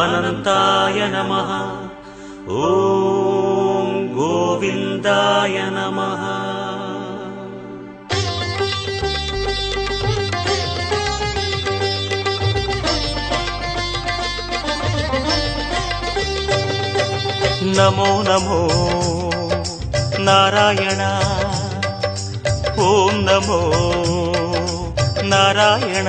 अनन्ताय नमः ॐ गोविन्दाय नमः नमो नमो नारायण ॐ नमो नारायण